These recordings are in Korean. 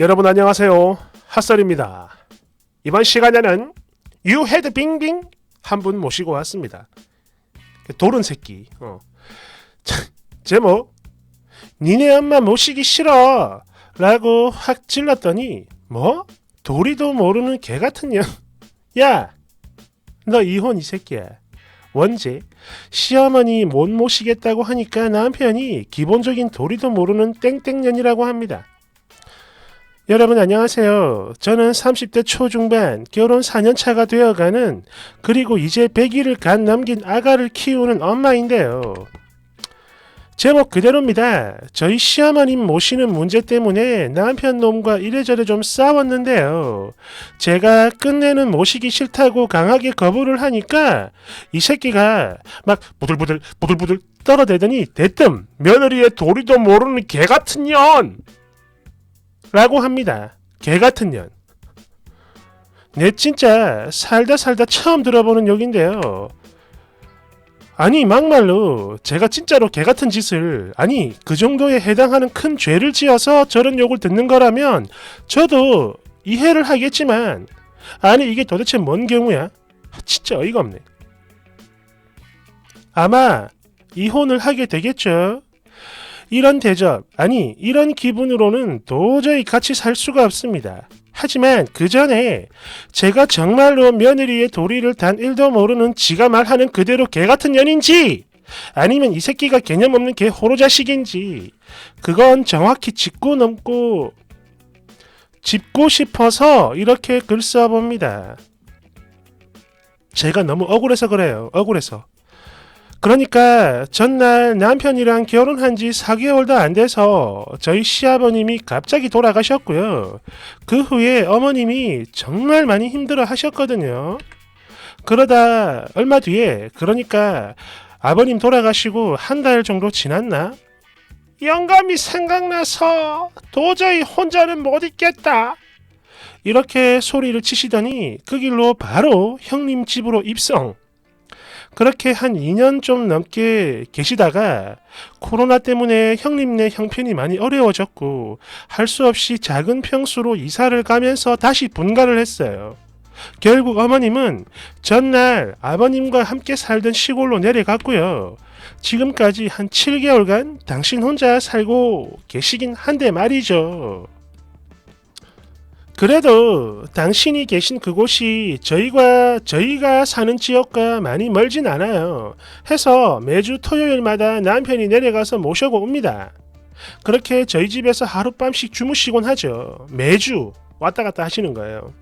여러분 안녕하세요. 핫설입니다. 이번 시간에는 유헤드 빙빙 한 분 모시고 왔습니다. 도른 새끼. 어. 자, 제목 니네 엄마 모시기 싫어 라고 확 찔렀더니 뭐? 도리도 모르는 개 같은 년. 야, 너 이혼 이 새끼야. 원제 시어머니 못 모시겠다고 하니까 남편이 기본적인 도리도 모르는 땡땡년이라고 합니다. 여러분 안녕하세요. 저는 30대 초중반 결혼 4년 차가 되어가는 그리고 이제 100일을 간 넘긴 아가를 키우는 엄마인데요. 제목 그대로입니다. 저희 시어머님 모시는 문제 때문에 남편 놈과 이래저래 좀 싸웠는데요. 제가 끝내는 모시기 싫다고 강하게 거부를 하니까 이 새끼가 막 부들부들 부들부들 떨어대더니 대뜸 며느리의 도리도 모르는 개 같은 년 라고 합니다. 개 같은 년. 내 진짜 살다 살다 처음 들어보는 욕인데요. 아니 막말로 제가 진짜로 개 같은 짓을 아니 그 정도에 해당하는 큰 죄를 지어서 저런 욕을 듣는 거라면 저도 이해를 하겠지만 아니 이게 도대체 뭔 경우야? 아, 진짜 어이가 없네. 아마 이혼을 하게 되겠죠. 이런 대접, 아니, 이런 기분으로는 도저히 같이 살 수가 없습니다. 하지만 그 전에 제가 정말로 며느리의 도리를 단 1도 모르는 지가 말하는 그대로 개 같은 년인지 아니면 이 새끼가 개념 없는 개 호로 자식인지 그건 정확히 짚고 넘고 짚고 싶어서 이렇게 글 써봅니다. 제가 너무 억울해서 그래요. 억울해서. 그러니까 전날 남편이랑 결혼한 지 4개월도 안 돼서 저희 시아버님이 갑자기 돌아가셨고요. 그 후에 어머님이 정말 많이 힘들어 하셨거든요. 그러다 얼마 뒤에 그러니까 아버님 돌아가시고 한 달 정도 지났나? 영감이 생각나서 도저히 혼자는 못 있겠다. 이렇게 소리를 치시더니 그 길로 바로 형님 집으로 입성. 그렇게 한 2년 좀 넘게 계시다가 코로나 때문에 형님네 형편이 많이 어려워졌고 할 수 없이 작은 평수로 이사를 가면서 다시 분가를 했어요. 결국 어머님은 전날 아버님과 함께 살던 시골로 내려갔고요. 지금까지 한 7개월간 당신 혼자 살고 계시긴 한데 말이죠. 그래도 당신이 계신 그곳이 저희가 저희가 사는 지역과 많이 멀진 않아요. 해서 매주 토요일마다 남편이 내려가서 모셔고 옵니다. 그렇게 저희 집에서 하룻밤씩 주무시곤 하죠. 매주 왔다 갔다 하시는 거예요.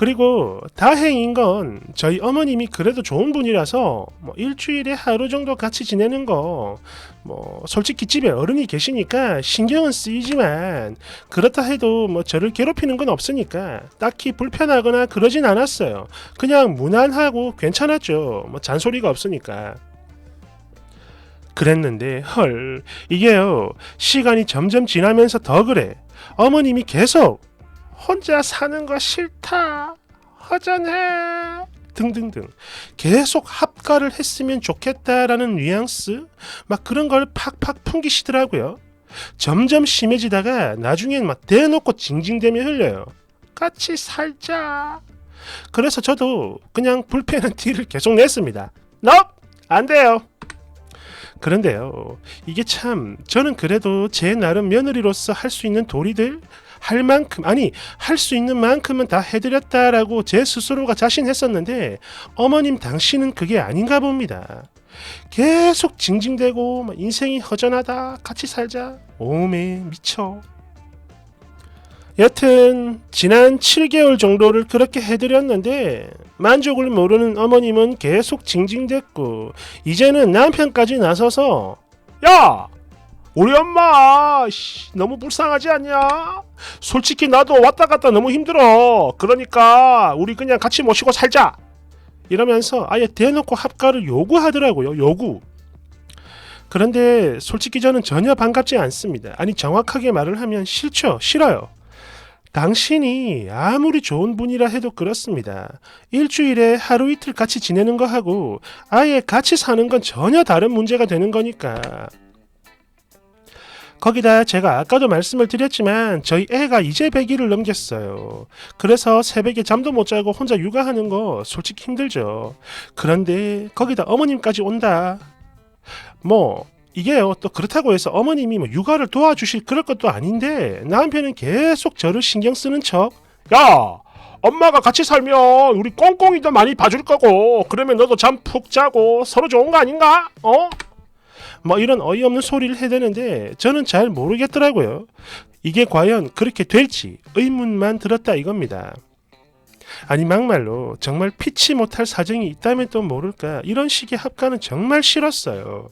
그리고 다행인 건 저희 어머님이 그래도 좋은 분이라서 뭐 일주일에 하루 정도 같이 지내는 거 뭐 솔직히 집에 어른이 계시니까 신경은 쓰이지만 그렇다 해도 뭐 저를 괴롭히는 건 없으니까 딱히 불편하거나 그러진 않았어요. 그냥 무난하고 괜찮았죠. 뭐 잔소리가 없으니까. 그랬는데 헐 이게요 시간이 점점 지나면서 더 그래 어머님이 계속 혼자 사는 거 싫다. 허전해. 등등등. 계속 합가를 했으면 좋겠다라는 뉘앙스? 막 그런 걸 팍팍 풍기시더라고요. 점점 심해지다가 나중엔 막 대놓고 징징대며 흘려요. 같이 살자. 그래서 저도 그냥 불편한 티를 계속 냈습니다. 너! 안 돼요. 그런데요, 이게 참 저는 그래도 제 나름 며느리로서 할 수 있는 도리들 할 만큼 아니 할 수 있는 만큼은 다 해드렸다라고 제 스스로가 자신했었는데 어머님 당신은 그게 아닌가 봅니다. 계속 징징대고 막 인생이 허전하다 같이 살자 오메 미쳐. 여튼 지난 7개월 정도를 그렇게 해드렸는데 만족을 모르는 어머님은 계속 징징댔고 이제는 남편까지 나서서 야 우리 엄마 씨, 너무 불쌍하지 않냐? 솔직히 나도 왔다 갔다 너무 힘들어. 그러니까 우리 그냥 같이 모시고 살자. 이러면서 아예 대놓고 합가를 요구하더라고요. 요구. 그런데 솔직히 저는 전혀 반갑지 않습니다. 아니 정확하게 말을 하면 싫죠. 싫어요. 당신이 아무리 좋은 분이라 해도 그렇습니다. 일주일에 하루 이틀 같이 지내는 거 하고 아예 같이 사는 건 전혀 다른 문제가 되는 거니까. 거기다 제가 아까도 말씀을 드렸지만 저희 애가 이제 100일을 넘겼어요. 그래서 새벽에 잠도 못 자고 혼자 육아하는 거 솔직히 힘들죠. 그런데 거기다 어머님까지 온다. 뭐 이게요 또 그렇다고 해서 어머님이 뭐 육아를 도와주실 그럴 것도 아닌데 남편은 계속 저를 신경 쓰는 척. 야 엄마가 같이 살면 우리 꽁꽁이도 많이 봐줄 거고 그러면 너도 잠 푹 자고 서로 좋은 거 아닌가? 어? 뭐 이런 어이없는 소리를 해대는데 저는 잘 모르겠더라고요. 이게 과연 그렇게 될지 의문만 들었다 이겁니다. 아니 막말로 정말 피치 못할 사정이 있다면 또 모를까 이런 식의 합가는 정말 싫었어요.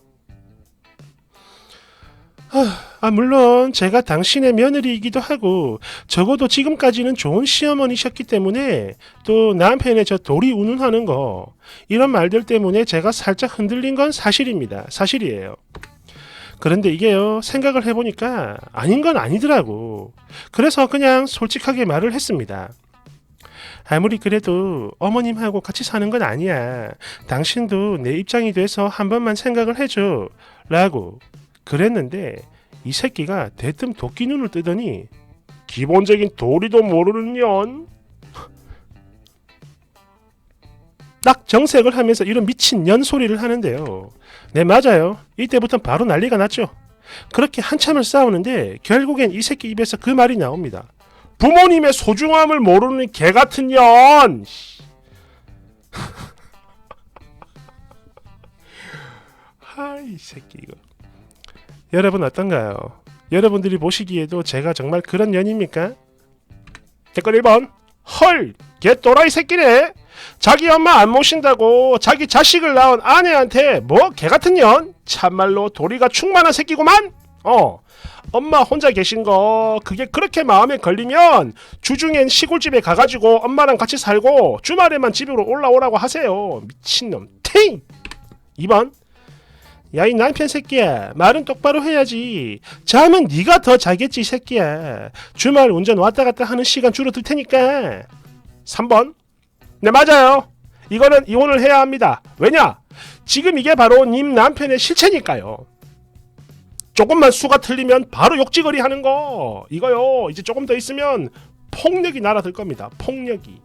아, 물론 제가 당신의 며느리이기도 하고 적어도 지금까지는 좋은 시어머니셨기 때문에 또 남편의 저 돌이 운운하는 거 이런 말들 때문에 제가 살짝 흔들린 건 사실입니다. 사실이에요. 그런데 이게요 생각을 해보니까 아닌 건 아니더라고. 그래서 그냥 솔직하게 말을 했습니다. 아무리 그래도 어머님하고 같이 사는 건 아니야. 당신도 내 입장이 돼서 한 번만 생각을 해줘. 라고 그랬는데 이 새끼가 대뜸 도끼 눈을 뜨더니 기본적인 도리도 모르는 년. 딱 정색을 하면서 이런 미친 년 소리를 하는데요. 네 맞아요. 이때부터 바로 난리가 났죠. 그렇게 한참을 싸우는데 결국엔 이 새끼 입에서 그 말이 나옵니다. 부모님의 소중함을 모르는 개 같은 년. 하이 새끼 이거. 여러분 어떤가요? 여러분들이 보시기에도 제가 정말 그런 년입니까? 댓글 1번 헐! 걔 또라이 새끼네! 자기 엄마 안 모신다고 자기 자식을 낳은 아내한테 뭐 개같은 년? 참말로 도리가 충만한 새끼구만! 어 엄마 혼자 계신 거 그게 그렇게 마음에 걸리면 주중엔 시골집에 가가지고 엄마랑 같이 살고 주말에만 집으로 올라오라고 하세요 미친놈 팅! 2번 야 이 남편 새끼야 말은 똑바로 해야지. 잠은 네가 더 자겠지 이 새끼야. 주말 운전 왔다 갔다 하는 시간 줄어들 테니까. 3번. 네 맞아요. 이거는 이혼을 해야 합니다. 왜냐? 지금 이게 바로 님 남편의 실체니까요. 조금만 수가 틀리면 바로 욕지거리 하는 거. 이거요. 이제 조금 더 있으면 폭력이 날아들 겁니다. 폭력이.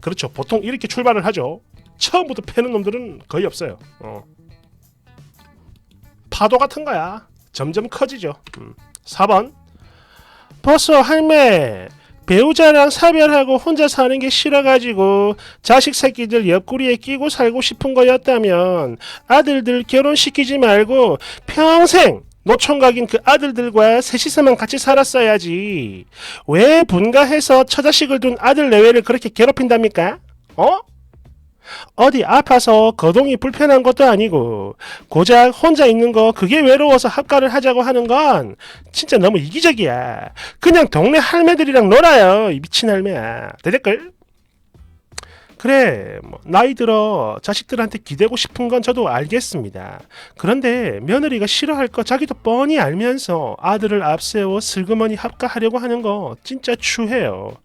그렇죠. 보통 이렇게 출발을 하죠. 처음부터 패는 놈들은 거의 없어요. 어. 파도 같은 거야. 점점 커지죠. 음. 4번. 벌써 할매 배우자랑 사별하고 혼자 사는 게 싫어가지고 자식 새끼들 옆구리에 끼고 살고 싶은 거였다면 아들들 결혼시키지 말고 평생 노총각인 그 아들들과 셋이서만 같이 살았어야지. 왜 분가해서 처자식을 둔 아들 내외를 그렇게 괴롭힌답니까? 어? 어디 아파서 거동이 불편한 것도 아니고 고작 혼자 있는 거 그게 외로워서 합가를 하자고 하는 건 진짜 너무 이기적이야. 그냥 동네 할매들이랑 놀아요. 이 미친 할매야. 대댓글. 그래, 뭐 나이 들어 자식들한테 기대고 싶은 건 저도 알겠습니다. 그런데 며느리가 싫어할 거 자기도 뻔히 알면서 아들을 앞세워 슬그머니 합가하려고 하는 거 진짜 추해요.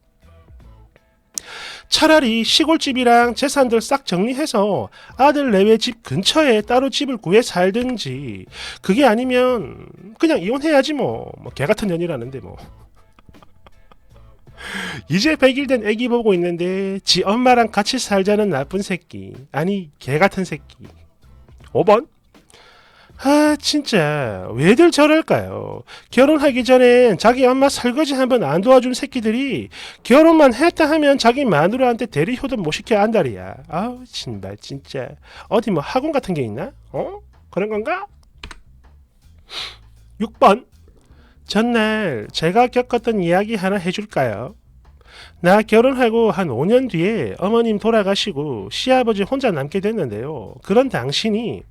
차라리 시골집이랑 재산들 싹 정리해서 아들 내외 집 근처에 따로 집을 구해 살든지 그게 아니면 그냥 이혼해야지 뭐. 뭐 개 같은 년이라는데 뭐. 이제 100일 된 애기 보고 있는데 지 엄마랑 같이 살자는 나쁜 새끼. 아니 개 같은 새끼. 5번 아 진짜 왜들 저럴까요? 결혼하기 전엔 자기 엄마 설거지 한번 안 도와준 새끼들이 결혼만 했다 하면 자기 마누라한테 대리 효도 못 시켜 안달이야. 아우 신발 진짜 어디 뭐 학원 같은 게 있나? 어? 그런 건가? 6번 전날 제가 겪었던 이야기 하나 해줄까요? 나 결혼하고 한 5년 뒤에 어머님 돌아가시고 시아버지 혼자 남게 됐는데요. 그런 당신이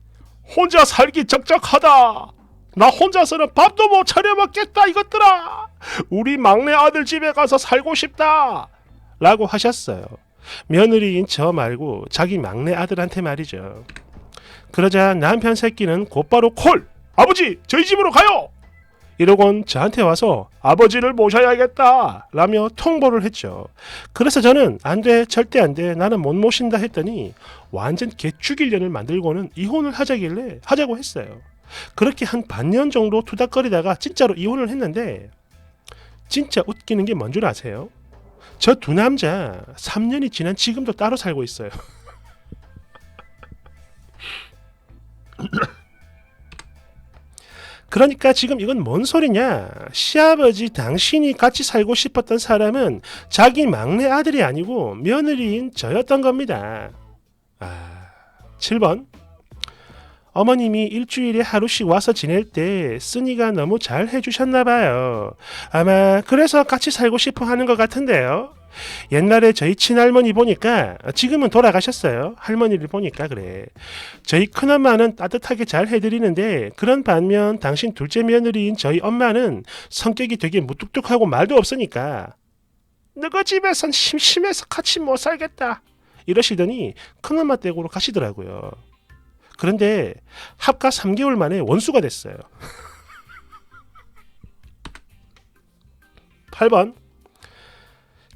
혼자 살기 적적하다. 나 혼자서는 밥도 못 차려 먹겠다 이것들아. 우리 막내 아들 집에 가서 살고 싶다. 라고 하셨어요. 며느리인 저 말고 자기 막내 아들한테 말이죠. 그러자 남편 새끼는 곧바로 콜! 아버지 저희 집으로 가요! 이러곤 저한테 와서 아버지를 모셔야겠다 라며 통보를 했죠. 그래서 저는 안 돼, 절대 안 돼, 나는 못 모신다 했더니 완전 개 죽일 년을 만들고는 이혼을 하자길래 하자고 했어요. 그렇게 한 반년 정도 투닥거리다가 진짜로 이혼을 했는데 진짜 웃기는 게 뭔 줄 아세요? 저 두 남자 3년이 지난 지금도 따로 살고 있어요. 그러니까 지금 이건 뭔 소리냐? 시아버지 당신이 같이 살고 싶었던 사람은 자기 막내 아들이 아니고 며느리인 저였던 겁니다. 아, 7번. 어머님이 일주일에 하루씩 와서 지낼 때 쓰니가 너무 잘 해주셨나 봐요. 아마 그래서 같이 살고 싶어 하는 것 같은데요. 옛날에 저희 친할머니 보니까 지금은 돌아가셨어요. 할머니를 보니까 그래. 저희 큰엄마는 따뜻하게 잘 해드리는데 그런 반면 당신 둘째 며느리인 저희 엄마는 성격이 되게 무뚝뚝하고 말도 없으니까 너가 집에선 심심해서 같이 못 살겠다 이러시더니 큰엄마 댁으로 가시더라고요. 그런데 합가 3개월 만에 원수가 됐어요. 8번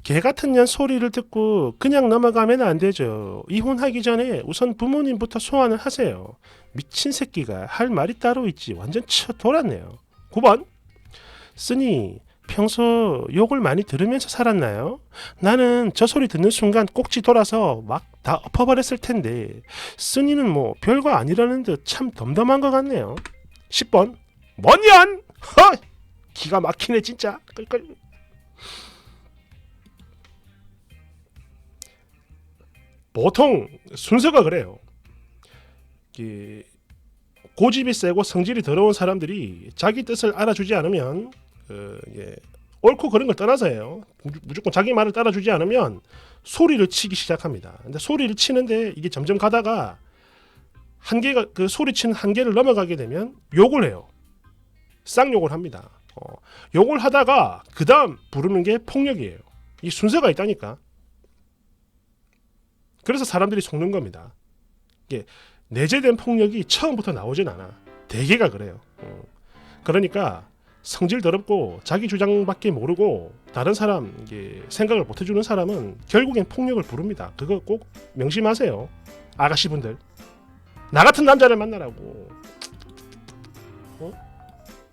개 같은 년 소리를 듣고 그냥 넘어가면 안 되죠. 이혼하기 전에 우선 부모님부터 소환을 하세요. 미친 새끼가 할 말이 따로 있지. 완전 쳐 돌았네요. 9번. 쓰니 평소 욕을 많이 들으면서 살았나요? 나는 저 소리 듣는 순간 꼭지 돌아서 막 다 엎어버렸을 텐데 쓰니는 뭐 별거 아니라는 듯 참 덤덤한 것 같네요. 10번. 뭔년? 허! 기가 막히네 진짜. 끌끌. 보통 순서가 그래요. 이 고집이 세고 성질이 더러운 사람들이 자기 뜻을 알아주지 않으면 그, 예, 옳고 그런 걸 떠나서요. 무- 무조건 자기 말을 따라주지 않으면 소리를 치기 시작합니다. 근데 소리를 치는데 이게 점점 가다가 한계가 그 소리치는 한계를 넘어가게 되면 욕을 해요. 쌍욕을 합니다. 어, 욕을 하다가 그 다음 부르는 게 폭력이에요. 이 순서가 있다니까. 그래서 사람들이 속는 겁니다. 이게 내재된 폭력이 처음부터 나오진 않아. 대개가 그래요. 어. 그러니까 성질 더럽고 자기 주장밖에 모르고 다른 사람 생각을 못 해주는 사람은 결국엔 폭력을 부릅니다. 그거 꼭 명심하세요. 아가씨분들. 나 같은 남자를 만나라고.